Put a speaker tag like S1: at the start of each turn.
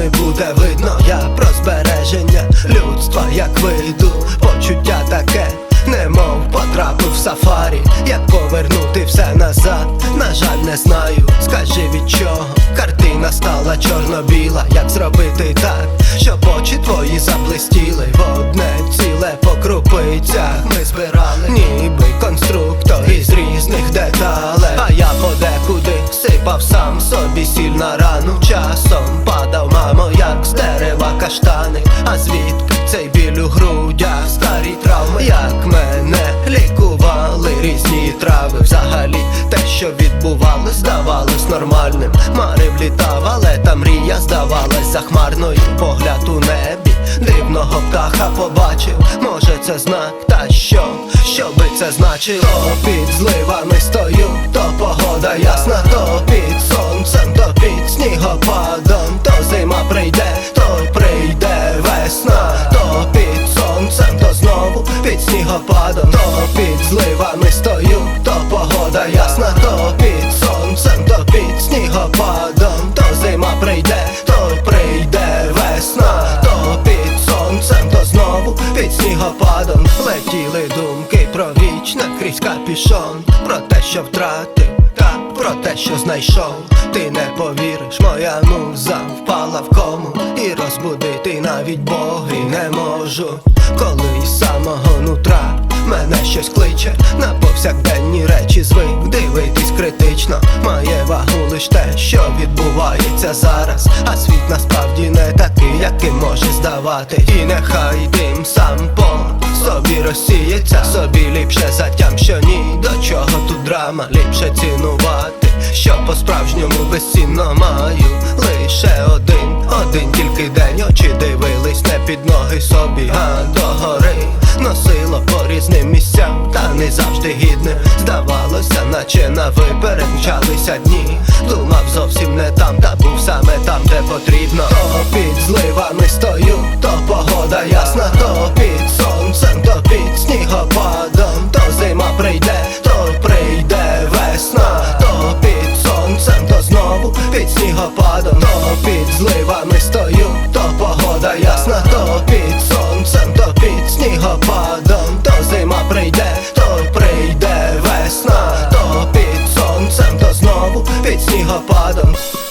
S1: вами буде видно, я про збереження людства, як вийду, почуття таке, немов потрапив в сафарі, як повернути все назад, на жаль, не знаю, скажи від чого? Картина стала чорно-біла, як зробити так, щоб очі твої заблистіли, в одне ціле по крупицях ми збирали, ніби конструктор із різних деталей, а я подекуди сипав сам собі сіль на рану. Час. Що відбувалось, здавалось нормальним. Марив літав, але та мрія здавалась захмарною Погляд у небі, дивного птаха побачив. Може це знак, та що, що би це значило? То під зливами стою, то погода ясна, то під сонцем, то під снігопадом, то зима прийде, то прийде весна, то під сонцем, то знову під снігопадом, то під летіли думки про вічне крізь капішон, про те, що втратив. Та про те, що знайшов, ти не повіриш, моя муза впала в кому. І розбудити навіть боги не можуть Коли із самого нутра мене щось кличе. На повсякденні речі звик дивитись критично. Має вагу лиш те, що відбувається зараз. А світ насправді не такий, яким може здавати. І нехай дим сам по собі розсіється Собі ліпше затям, що ні до чого тут драма. Ліпше цінувати, що по-справжньому безцінно маю. Лише один, один тільки день. Очі дивились не під ноги собі, а догори. Носило по різним місцям, та не завжди гідним Здавалося, наче на виперед дні. Думав зовсім не там, та був саме там, де потрібно her bottom.